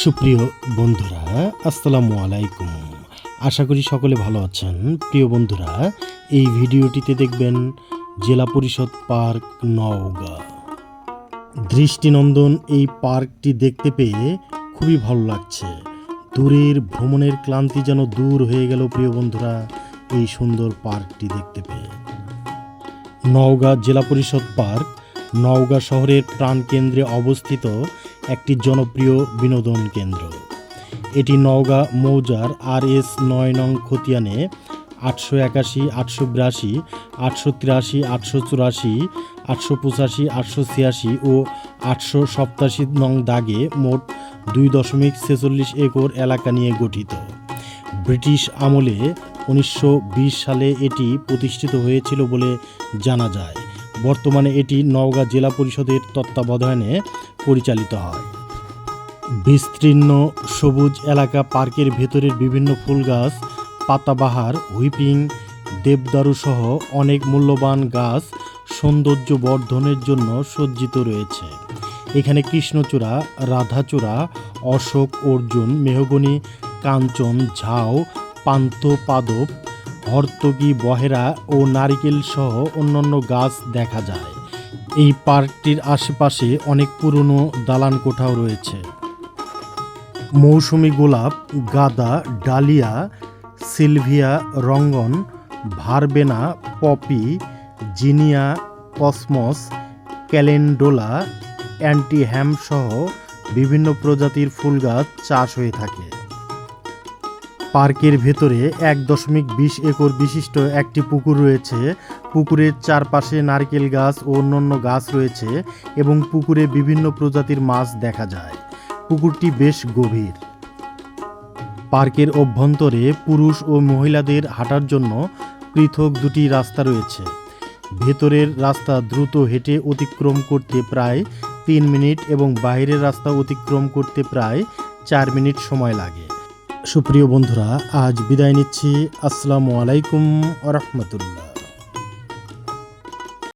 সুপ্রিয় বন্ধুরা, আসসালামু আলাইকুম। আশা করি সকলে ভালো আছেন। প্রিয় বন্ধুরা, এই ভিডিওটিতে দেখবেন জেলা পরিষদ পার্ক নওগাঁ। দৃষ্টিনন্দন এই পার্কটি দেখতে পেয়ে খুবই ভালো লাগছে। দূরের ভ্রমণের ক্লান্তি যেন দূর হয়ে গেল, প্রিয় বন্ধুরা, এই সুন্দর পার্কটি দেখতে পেয়ে। নওগাঁ জেলা পরিষদ পার্ক নওগাঁ শহরের প্রাণকেন্দ্রে অবস্থিত একটি জনপ্রিয় বিনোদন কেন্দ্র। এটি নওগাঁ মৌজার আর এস নয় নং খতিয়ানে আটশো একাশি, আটশো বিরাশি, আটশো তিরাশি, আটশো চুরাশি, আটশো পঁচাশি, আটশো ছিয়াশি ও আটশো সপ্তাশি নং দাগে মোট দুই দশমিক ছেচল্লিশ একর এলাকা নিয়ে গঠিত। ব্রিটিশ আমলে উনিশশো বিশ সালে এটি প্রতিষ্ঠিত হয়েছিল বলে জানা যায়। বর্তমানে এটি নওগাঁ জেলা পরিষদের তত্ত্বাবধানে পরিচালিত হয়। বিস্তীর্ণ সবুজ এলাকা পার্কের ভেতরের বিভিন্ন ফুল গাছ পাতাবাহার, হুইপিং, দেবদারু সহ অনেক মূল্যবান গাছ সৌন্দর্য বর্ধনের জন্য সজ্জিত রয়েছে। এখানে কৃষ্ণচূড়া, রাধাচূড়া, অশোক, অর্জুন, মেহগনি, কাঞ্চন ঝাও পান্থ পাদপ হর্তকি বহেরা ও নারিকেল সহ অন্যান্য গাছ দেখা যায়। এই পার্কটির আশেপাশে অনেক পুরনো দালান কোঠাও রয়েছে। মৌসুমি গোলাপ, গাদা, ডালিয়া, সিলভিয়া, রঙ্গন, verbena, poppy, zinnia, cosmos, calendula, অ্যান্টিহ্যাম সহ বিভিন্ন প্রজাতির ফুল গাছ চাষ হয়ে থাকে। পার্কের ভেতরে এক দশমিক বিশ একর বিশিষ্ট একটি পুকুর রয়েছে। পুকুরের চারপাশে নারকেল গাছ ও অন্যান্য গাছ রয়েছে এবং পুকুরে বিভিন্ন প্রজাতির মাছ দেখা যায়। পুকুরটি বেশ গভীর। পার্কের অভ্যন্তরে পুরুষ ও মহিলাদের হাঁটার জন্য পৃথক দুটি রাস্তা রয়েছে। ভেতরের রাস্তা দ্রুত হেঁটে অতিক্রম করতে প্রায় তিন মিনিট এবং বাইরের রাস্তা অতিক্রম করতে প্রায় চার মিনিট সময় লাগে। সুপ্রিয় বন্ধুরা আজ বিদায় নিচ্ছি। আসসালামু আলাইকুম রহমতুল্লাহ।